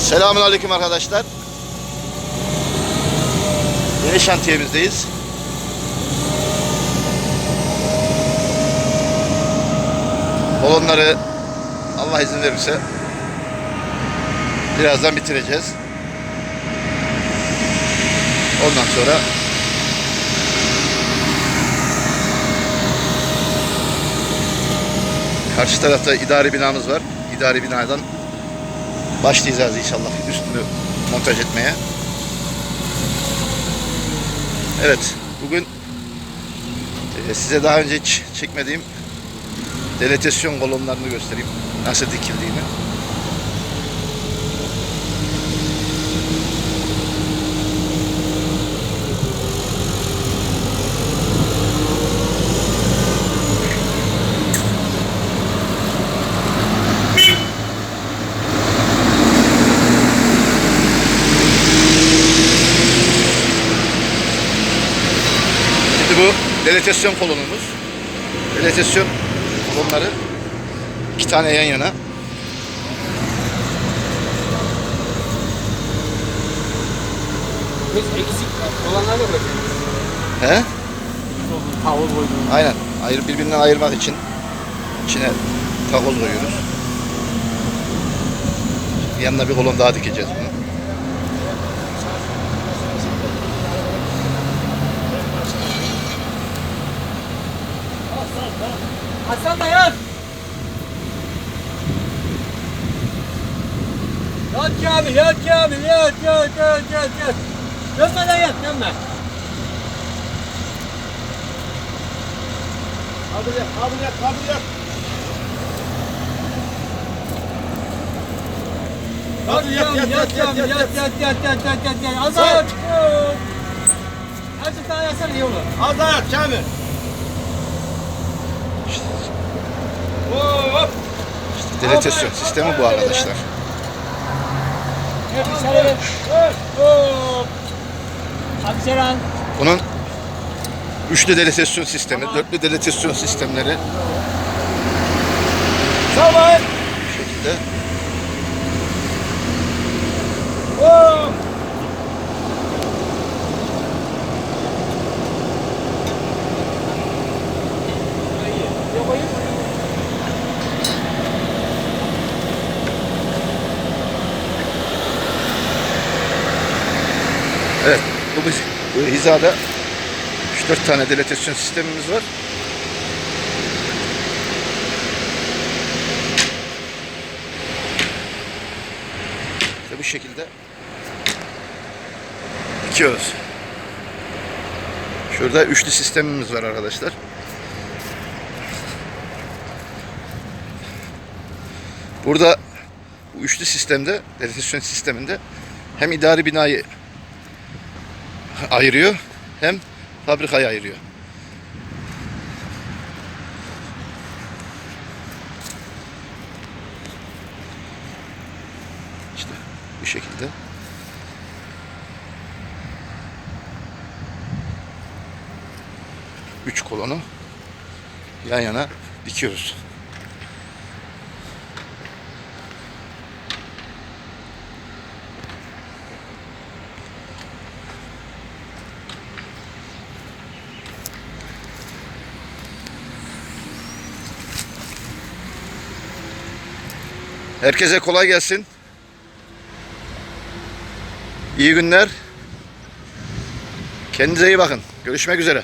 Selamun Aleyküm arkadaşlar. Yeni şantiyemizdeyiz. Kolonları Allah izin verirse birazdan bitireceğiz. Ondan sonra karşı tarafta idari binamız var. İdari binadan başlayacağız inşallah üstünü montaj etmeye. Evet, bugün e, size daha önce hiç çekmediğim deletasyon kolonlarını göstereyim. Nasıl dikildiğini. Deletasyon kolonumuz. Deletasyon kolonları iki tane yan yana. Biz eksik olanları da bırakıyoruz. He? Tavul koyduğumuz. Aynen. Ayır, birbirinden ayırmak için içine takoz koyuyoruz. Yanına bir kolon daha dikeceğiz bunu. Kamil, yat Kamil, yat, yat, yat, yat, yat. Dönmeden yat, dönme. Kabiliyet, kabiliyet, kabiliyet. Hadi yat, yat, yat, yat, yat, yat, yat, yat, yat, yat, yat, yat. Az daha yat. Azıcık daha yatsana iyi olur. Az daha yat Kamil. Hop. İşte deletasyon sistemi bu arkadaşlar. Hep içeri ver. Hadi Seren. Bunun üçlü deletasyon sistemi, dörtlü deletasyon sistemleri Tamam. bu şekilde. Bu, bu hizada 3-4 tane deletasyon sistemimiz var. İşte bu şekilde dikiyoruz. Şurada üçlü sistemimiz var arkadaşlar. Burada bu üçlü sistemde, deletasyon sisteminde hem idari binayı ayırıyor hem fabrikayı ayırıyor. İşte bu şekilde. Üç kolonu yan yana dikiyoruz. Herkese kolay gelsin. İyi günler. Kendinize iyi bakın. Görüşmek üzere.